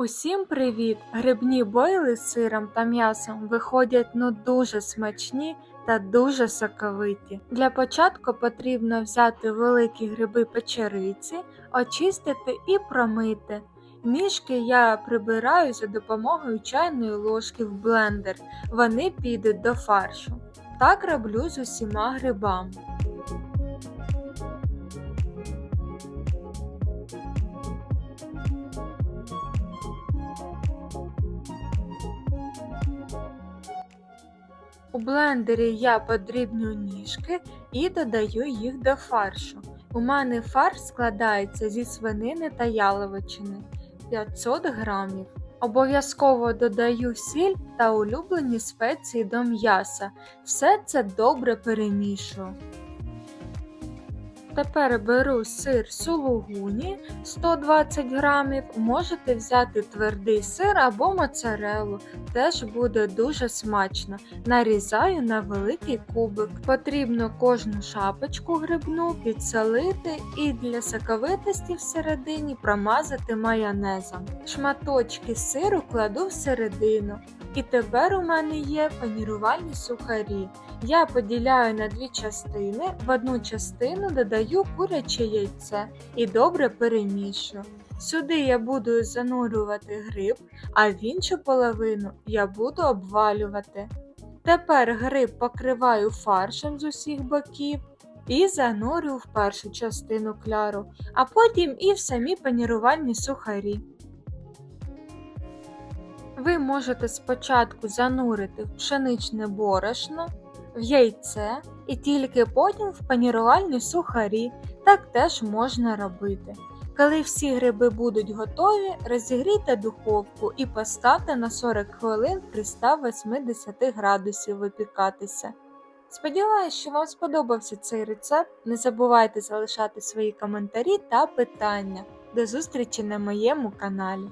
Усім привіт! Грибні бойли з сиром та м'ясом виходять ну дуже смачні та дуже соковиті. Для початку потрібно взяти великі гриби печериці, очистити і промити. Ніжки я прибираю за допомогою чайної ложки в блендер. Вони підуть до фаршу. Так роблю з усіма грибами. У блендері я подрібню ніжки і додаю їх до фаршу. У мене фарш складається зі свинини та яловичини 500 грамів. Обов'язково додаю сіль та улюблені спеції до м'яса. Все це добре перемішую. Тепер беру сир сулугуні 120 грамів. Можете взяти твердий сир або моцарелу, теж буде дуже смачно. Нарізаю на великий кубик. Потрібно кожну шапочку грибну підсолити і для соковитості всередині промазати майонезом. Шматочки сиру кладу всередину. І тепер у мене є панірувальні сухарі. Я поділяю на дві частини. В одну частину додаю куряче яйце і добре перемішую. Сюди я буду занурювати гриб, а в іншу половину я буду обвалювати. Тепер гриб покриваю фаршем з усіх боків і занурю в першу частину кляру, а потім і в самі панірувальні сухарі. Ви можете спочатку занурити в пшеничне борошно, в яйце і тільки потім в панірувальні сухарі. Так теж можна робити. Коли всі гриби будуть готові, розігрійте духовку і поставте на 40 хвилин при 180 градусів випікатися. Сподіваюсь, що вам сподобався цей рецепт. Не забувайте залишати свої коментарі та питання. До зустрічі на моєму каналі.